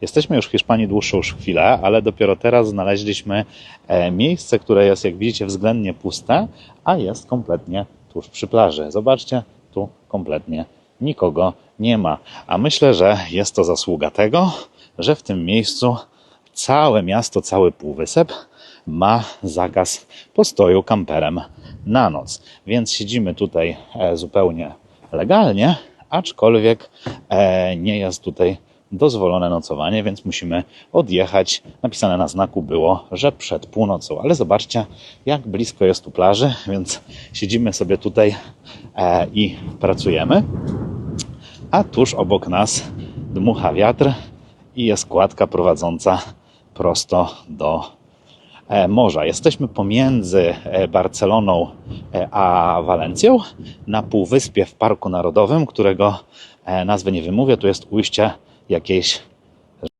Jesteśmy już w Hiszpanii dłuższą chwilę, ale dopiero teraz znaleźliśmy e, miejsce, które jest, jak widzicie, względnie puste, a jest kompletnie tuż przy plaży. Zobaczcie, tu kompletnie nikogo nie ma. A myślę, że jest to zasługa tego, że w tym miejscu całe miasto, cały półwysep ma zakaz postoju kamperem na noc. Więc siedzimy tutaj e, zupełnie legalnie, aczkolwiek e, nie jest tutaj dozwolone nocowanie, więc musimy odjechać. Napisane na znaku było, że przed północą, ale zobaczcie, jak blisko jest tu plaży, więc siedzimy sobie tutaj e, i pracujemy. A tuż obok nas dmucha wiatr i jest kładka prowadząca prosto do e, morza. Jesteśmy pomiędzy e, Barceloną e, a Walencją na półwyspie w Parku Narodowym, którego nazwy nie wymówię. Tu jest ujście e aqueles é